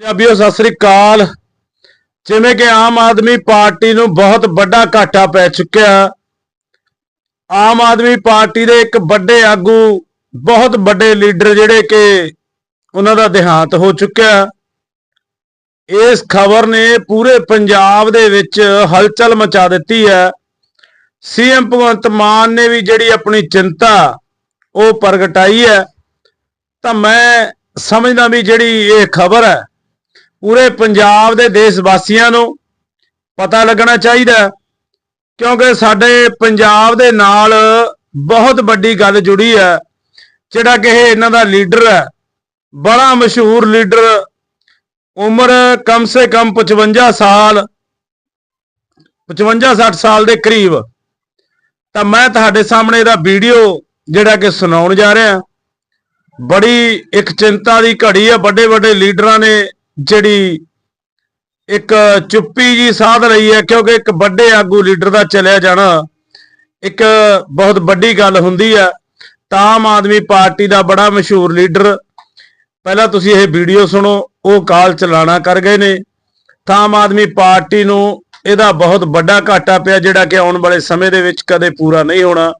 ਪੰਜਾਬੀਓ, ਸਤਿ ਸ੍ਰੀ ਅਕਾਲ। ਜਿਵੇਂ ਕਿ ਆਮ ਆਦਮੀ ਪਾਰਟੀ ਨੂੰ ਬਹੁਤ ਵੱਡਾ ਘਾਟਾ ਪੈ ਚੁੱਕਿਆ। ਆਮ ਆਦਮੀ ਪਾਰਟੀ ਦੇ ਇੱਕ ਵੱਡੇ ਆਗੂ, ਬਹੁਤ ਵੱਡੇ ਲੀਡਰ ਜਿਹੜੇ ਕਿ ਉਹਨਾਂ ਦਾ ਦੇਹਾਂਤ ਹੋ ਚੁੱਕਿਆ। ਇਸ ਖਬਰ ਨੇ ਪੂਰੇ ਪੰਜਾਬ ਦੇ ਵਿੱਚ ਹਲਚਲ ਮਚਾ ਦਿੱਤੀ ਹੈ। ਸੀਐਮ ਭਗਵੰਤ ਮਾਨ ਨੇ ਵੀ ਜਿਹੜੀ ਆਪਣੀ ਚਿੰਤਾ, ਉਹ ਪ੍ਰਗਟਾਈ ਹੈ। ਤਾਂ ਮੈਂ ਸਮਝਦਾ ਵੀ ਜਿਹੜੀ ਇਹ ਖਬਰ ਹੈ ਪੂਰੇ ਪੰਜਾਬ ਦੇ ਦੇਸ਼ ਵਾਸੀਆਂ ਨੂੰ ਪਤਾ ਲੱਗਣਾ ਚਾਹੀਦਾ ਕਿਉਂਕਿ ਸਾਡੇ ਪੰਜਾਬ ਦੇ ਨਾਲ ਬਹੁਤ ਵੱਡੀ ਗੱਲ ਜੁੜੀ ਹੈ, ਜਿਹੜਾ ਕਿ ਇਹਨਾਂ ਦਾ ਲੀਡਰ ਹੈ, ਬੜਾ ਮਸ਼ਹੂਰ ਲੀਡਰ, ਉਮਰ ਕਮ ਸੇ ਕਮ 55 ਸਾਲ 55 60 ਸਾਲ ਦੇ ਕਰੀਬ। ਤਾਂ ਮੈਂ ਤੁਹਾਡੇ ਸਾਹਮਣੇ ਇਹਦਾ ਵੀਡੀਓ ਜਿਹੜਾ ਕਿ ਸੁਣਾਉਣ ਜਾ ਰਿਹਾ, ਬੜੀ ਇੱਕ ਚਿੰਤਾ ਦੀ ਘੜੀ ਹੈ ਵੱਡੇ ਵੱਡੇ ਲੀਡਰਾਂ ਨੇ ਜਿਹੜੀ ਇੱਕ ਚੁੱਪੀ ਜੀ ਸਾਧ ਲਈ ਹੈ, ਕਿਉਂਕਿ ਇੱਕ ਵੱਡੇ ਆਗੂ ਲੀਡਰ ਦਾ ਚਲਿਆ ਜਾਣਾ ਇੱਕ ਬਹੁਤ ਵੱਡੀ ਗੱਲ ਹੁੰਦੀ ਹੈ। ਤਾਂ ਆਮ ਆਦਮੀ ਪਾਰਟੀ ਦਾ ਬੜਾ ਮਸ਼ਹੂਰ ਲੀਡਰ, ਪਹਿਲਾਂ ਤੁਸੀਂ ਇਹ ਵੀਡੀਓ ਸੁਣੋ, ਉਹ ਕਾਲ ਚਲਾਣਾ ਕਰ ਗਏ ਨੇ। ਤਾਂ ਆਮ ਆਦਮੀ ਪਾਰਟੀ ਨੂੰ ਇਹਦਾ ਬਹੁਤ ਵੱਡਾ ਘਾਟਾ ਪਿਆ, ਜਿਹੜਾ ਕਿ ਆਉਣ ਵਾਲੇ ਸਮੇਂ ਦੇ ਵਿੱਚ ਕਦੇ ਪੂਰਾ ਨਹੀਂ ਹੋਣਾ।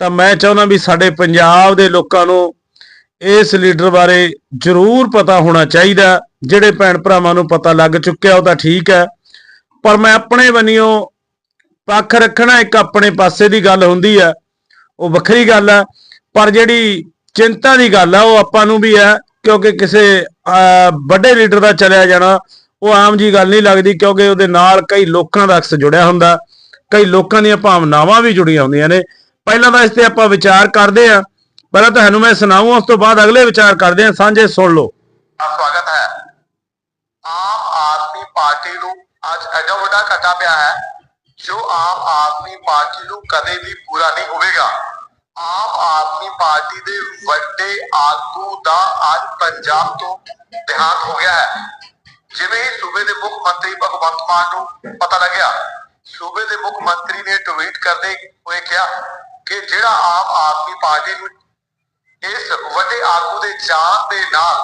ਤਾਂ ਮੈਂ ਚਾਹੁੰਦਾ ਵੀ ਸਾਡੇ ਪੰਜਾਬ ਦੇ ਲੋਕਾਂ ਨੂੰ ਇਸ ਲੀਡਰ ਬਾਰੇ ਜ਼ਰੂਰ ਪਤਾ ਹੋਣਾ ਚਾਹੀਦਾ। ਜਿਹੜੇ ਭੈਣ ਭਰਾਵਾਂ ਨੂੰ ਪਤਾ ਲੱਗ ਚੁੱਕਿਆ, ਉਹ ਤਾਂ ਠੀਕ ਹੈ। ਪਰ ਮੈਂ ਆਪਣੇ ਬੰਨਿਓ ਪੱਖ ਰੱਖਣਾ ਇੱਕ ਆਪਣੇ ਪਾਸੇ ਦੀ ਗੱਲ ਹੁੰਦੀ ਹੈ। ਉਹ ਵੱਖਰੀ ਗੱਲ ਹੈ। ਪਰ ਜਿਹੜੀ ਚਿੰਤਾ ਦੀ ਗੱਲ ਹੈ ਉਹ ਆਪਾਂ ਨੂੰ ਵੀ ਹੈ। ਕਿਉਂਕਿ ਕਿਸੇ ਵੱਡੇ ਲੀਡਰ ਦਾ ਚਲਿਆ ਜਾਣਾ, ਉਹ ਆਮ ਜੀ ਗੱਲ ਨਹੀਂ ਲੱਗਦੀ। ਕਿਉਂਕਿ ਉਹਦੇ ਨਾਲ ਕਈ ਲੋਕਾਂ ਦਾ ਅਕਸ ਜੁੜਿਆ ਹੁੰਦਾ। ਕਈ ਲੋਕਾਂ ਦੀਆਂ ਭਾਵਨਾਵਾਂ ਵੀ ਜੁੜੀਆਂ ਹੁੰਦੀਆਂ ਨੇ। ਪਹਿਲਾਂ ਤਾਂ ਇਸ ਤੇ ਆਪਾਂ ਵਿਚਾਰ ਕਰਦੇ ਹਾਂ। ਪਹਿਲਾਂ ਤੁਹਾਨੂੰ ਮੈਂ ਸੁਣਾਉਂ ਉਸ ਤੋਂ ਬਾਅਦ ਅਗਲੇ ਵਿਚਾਰ ਕਰਦੇ ਹਾਂ। ਸਾਂਝੇ ਸੁਣ ਲਓ। ਸਵਾਗਤ ਹੈ। ਆਮ ਆਦਮੀ ਪਾਰਟੀ ਨੂੰ ਅੱਜ ਐਡਾ ਵੱਡਾ ਘਟਾ ਪਿਆ ਹੈ, ਜੋ ਆਮ ਆਦਮੀ ਪਾਰਟੀ ਨੂੰ ਕਦੇ ਵੀ ਪੂਰਾ ਨਹੀਂ ਹੋਵੇਗਾ। ਆਮ ਆਦਮੀ ਪਾਰਟੀ ਦੇ ਵੱਡੇ ਆਗੂ ਦਾ ਅੱਜ ਪੰਜਾਬ ਤੋਂ ਦੇਹਾਂਤ ਹੋ ਗਿਆ ਹੈ। ਜਿਵੇਂ ਹੀ ਸੂਬੇ ਦੇ ਮੁੱਖ ਮੰਤਰੀ ਭਗਵੰਤ ਮਾਨ ਨੂੰ ਪਤਾ ਲੱਗਿਆ, ਸੂਬੇ ਦੇ ਮੁੱਖ ਮੰਤਰੀ ਨੇ ਟਵੀਟ ਕਰਦੇ ਹੋਏ ਕਿਹਾ ਕਿ ਜਿਹੜਾ ਆਮ ਆਦਮੀ ਪਾਰਟੀ ਨੂੰ ਇਸ ਵੱਡੇ ਆਗੂ ਦੇ ਜਾਣ ਦੇ ਨਾਲ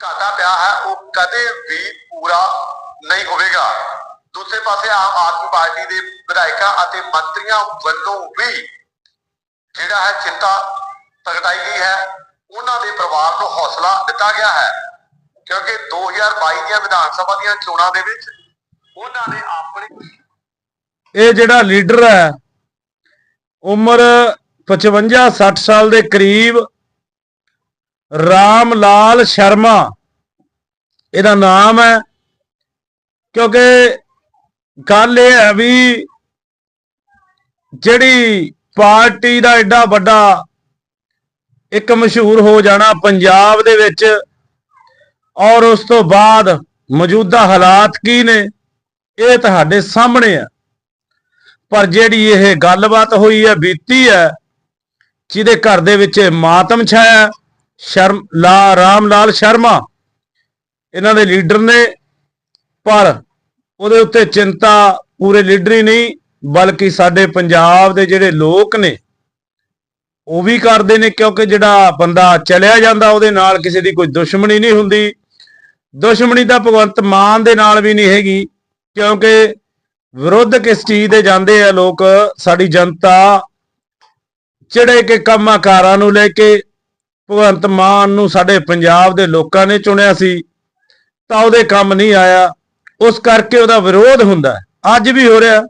ਘਾਟਾ ਪਿਆ ਹੈ, ਉਹ ਕਦੇ ਵੀ ਪੂਰਾ ਨਹੀਂ ਹੋਵੇਗਾ। ਦੂਸਰੇ ਪਾਸੇ ਆਮ ਆਦਮੀ ਪਾਰਟੀ ਦੇ ਵਿਧਾਇਕਾਂ ਅਤੇ ਮੰਤਰੀਆਂ ਵੱਲੋਂ ਵੀ ਜਿਹੜਾ ਹੈ ਚਿੰਤਾ ਪ੍ਰਗਟਾਈ ਗਈ ਹੈ। ਉਹਨਾਂ ਦੇ ਪਰਿਵਾਰ ਨੂੰ ਹੌਸਲਾ ਦਿੱਤਾ ਗਿਆ ਹੈ, ਕਿਉਂਕਿ 2022 ਦੀਆਂ ਵਿਧਾਨ ਸਭਾ ਦੀਆਂ ਚੋਣਾਂ ਦੇ ਵਿੱਚ ਉਹਨਾਂ ਨੇ ਆਪਣੇ ਇਹ ਜਿਹੜਾ ਲੀਡਰ ਹੈ, ਉਮਰ 55 60 ਸਾਲ ਦੇ ਕਰੀਬ ਰਾਮ ਲਾਲ ਸ਼ਰਮਾ। ਇਹਦਾ ਨਾਮ ਹੈ, ਕਿਉਂਕਿ ਗੱਲ ਇਹ ਹੈ ਵੀ ਜਿਹੜੀ ਪਾਰਟੀ ਦਾ ਐਡਾ ਵੱਡਾ ਇੱਕ ਮਸ਼ਹੂਰ ਹੋ ਜਾਣਾ ਪੰਜਾਬ ਦੇ ਵਿੱਚ, ਔਰ ਉਸ ਤੋਂ ਬਾਅਦ ਮੌਜੂਦਾ ਹਾਲਾਤ ਕੀ ਨੇ, ਇਹ ਤੁਹਾਡੇ ਸਾਹਮਣੇ ਆ ਪਰ ਜਿਹੜੀ ਇਹ ਗੱਲਬਾਤ ਹੋਈ ਹੈ, ਬੀਤੀ ਹੈ ਜਿਹਦੇ ਘਰ ਦੇ ਵਿੱਚ ਮਾਤਮ ਛਾਇਆ ਸ਼ਰਮ, ਲਾ, ਰਾਮ ਲਾਲ ਸ਼ਰਮਾ। ਇਹਨਾਂ ਦੇ ਲੀਡਰ ਨੇ, ਪਰ ਉਹਦੇ ਉੱਤੇ ਚਿੰਤਾ ਪੂਰੇ ਲੀਡਰ ਹੀ ਨਹੀਂ, ਬਲਕਿ ਸਾਡੇ ਪੰਜਾਬ ਦੇ ਜਿਹੜੇ ਲੋਕ ਨੇ, ਉਹ ਵੀ ਕਰਦੇ ਨੇ, ਕਿਉਂਕਿ ਜਿਹੜਾ ਬੰਦਾ ਚਲਿਆ ਜਾਂਦਾ, ਉਹਦੇ ਨਾਲ ਕਿਸੇ ਦੀ ਕੋਈ ਦੁਸ਼ਮਣੀ ਨਹੀਂ ਹੁੰਦੀ। ਦੁਸ਼ਮਣੀ ਤਾਂ ਭਗਵੰਤ ਮਾਨ ਦੇ ਨਾਲ ਵੀ ਨਹੀਂ ਹੈਗੀ, ਕਿਉਂਕਿ ਵਿਰੋਧ ਕਿਸ ਚੀਜ਼ ਦੇ ਜਾਂਦੇ ਆ ਲੋਕ, ਸਾਡੀ ਜਨਤਾ ਜਿਹੜੇ ਕਿ ਕੰਮਾਕਾਰਾਂ ਨੂੰ ਲੈ ਕੇ ਭਗਵੰਤ ਮਾਨ ਨੂੰ ਸਾਡੇ ਪੰਜਾਬ ਦੇ ਲੋਕਾਂ ਨੇ ਚੁਣਿਆ ਸੀ, ਤਾਂ ਉਹਦੇ ਕੰਮ ਨਹੀਂ ਆਇਆ। ਉਸ ਕਰਕੇ ਉਹਦਾ ਵਿਰੋਧ ਹੁੰਦਾ ਅੱਜ ਵੀ ਹੋ ਰਿਹਾ।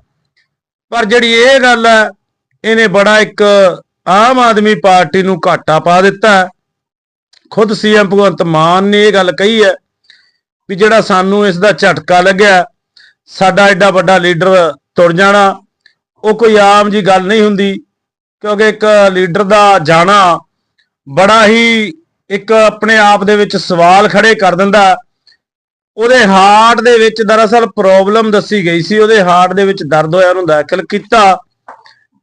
ਪਰ ਜਿਹੜੀ ਇਹ ਗੱਲ ਹੈ, ਇਹਨੇ ਬੜਾ ਇੱਕ ਆਮ ਆਦਮੀ ਪਾਰਟੀ ਨੂੰ ਘਾਟਾ ਪਾ ਦਿੱਤਾ ਹੈ। ਖੁਦ ਸੀਐਮ ਭਗਵੰਤ ਮਾਨ ਨੇ ਇਹ ਗੱਲ ਕਹੀ ਹੈ ਵੀ ਜਿਹੜਾ ਸਾਨੂੰ ਇਸ ਦਾ ਝਟਕਾ ਲੱਗਿਆ, ਸਾਡਾ ਐਡਾ ਵੱਡਾ ਲੀਡਰ ਤੁਰ ਜਾਣਾ, ਉਹ ਕੋਈ ਆਮ ਜੀ ਗੱਲ ਨਹੀਂ ਹੁੰਦੀ। ਕਿਉਂਕਿ ਇੱਕ ਲੀਡਰ ਦਾ ਜਾਣਾ ਬੜਾ ਹੀ ਇੱਕ ਆਪਣੇ ਆਪ ਦੇ ਵਿੱਚ ਸਵਾਲ ਖੜੇ ਕਰ ਦਿੰਦਾ। ਉਹਦੇ ਹਾਰਟ ਦੇ ਵਿੱਚ ਦਰਅਸਲ ਪ੍ਰੋਬਲਮ ਦੱਸੀ ਗਈ ਸੀ। ਉਹਦੇ ਹਾਰਟ ਦੇ ਵਿੱਚ ਦਰਦ ਹੋਇਆ, ਉਹਨੂੰ ਦਾਖਲ ਕੀਤਾ,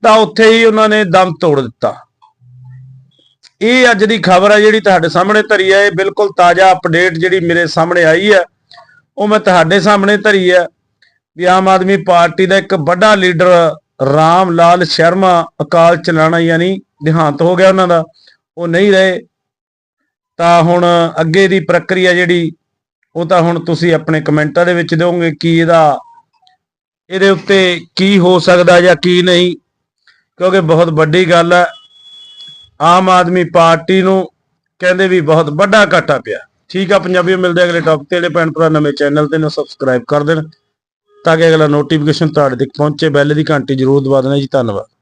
ਤਾਂ ਉੱਥੇ ਹੀ ਉਹਨਾਂ ਨੇ ਦਮ ਤੋੜ ਦਿੱਤਾ। ਇਹ ਅੱਜ ਦੀ ਖਬਰ ਹੈ ਜਿਹੜੀ ਤੁਹਾਡੇ ਸਾਹਮਣੇ ਧਰੀ ਹੈ ਇਹ ਬਿਲਕੁਲ ਤਾਜ਼ਾ ਅਪਡੇਟ ਜਿਹੜੀ ਮੇਰੇ ਸਾਹਮਣੇ ਆਈ ਹੈ ਉਹ ਮੈਂ ਤੁਹਾਡੇ ਸਾਹਮਣੇ ਧਰੀ ਹੈ ਵੀ ਆਮ ਆਦਮੀ ਪਾਰਟੀ ਦਾ ਇੱਕ ਵੱਡਾ ਲੀਡਰ ਰਾਮ ਲਾਲ ਸ਼ਰਮਾ ਅਕਾਲ ਚਲਾਣਾ ਯਾਨੀ ਦੇਹਾਂਤ ਹੋ ਗਿਆ ਉਹਨਾਂ ਦਾ, ਉਹ ਨਹੀਂ ਰਹੇ। ਤਾਂ ਹੁਣ ਅੱਗੇ ਦੀ ਪ੍ਰਕਿਰਿਆ ਜਿਹੜੀ, ਉਹ ਤਾਂ ਹੁਣ ਤੁਸੀਂ ਆਪਣੇ ਕਮੈਂਟਾਂ ਦੇ ਵਿੱਚ ਦਿਓਗੇ ਕਿ ਇਹਦਾ, ਇਹਦੇ ਉੱਤੇ ਕੀ ਹੋ ਸਕਦਾ ਜਾਂ ਕੀ ਨਹੀਂ, ਕਿਉਂਕਿ ਬਹੁਤ ਵੱਡੀ ਗੱਲ ਹੈ, ਆਮ ਆਦਮੀ ਪਾਰਟੀ ਨੂੰ ਕਹਿੰਦੇ ਵੀ ਬਹੁਤ ਵੱਡਾ ਘਾਟਾ ਪਿਆ। ਠੀਕ ਆ ਪੰਜਾਬੀਓ, ਮਿਲਦੇ ਅਗਲੇ ਟੌਪਿਕ ਤੇ। ਜਿਹੜੇ ਭੈਣ ਭਰਾ ਨਵੇਂ ਚੈਨਲ ਤੇ ਨੂੰ ਸਬਸਕ੍ਰਾਈਬ ਕਰ ਦੇਣ। ਤਾਂ ਕਿ ਅਗਲਾ ਨੋਟੀਫਿਕੇਸ਼ਨ ਤੁਹਾਡੇ ਤੱਕ ਪਹੁੰਚੇ। ਬੈਲ ਦੀ ਘੰਟੀ ਜ਼ਰੂਰ ਦਬਾ ਦੇਣਾ ਜੀ। ਧੰਨਵਾਦ।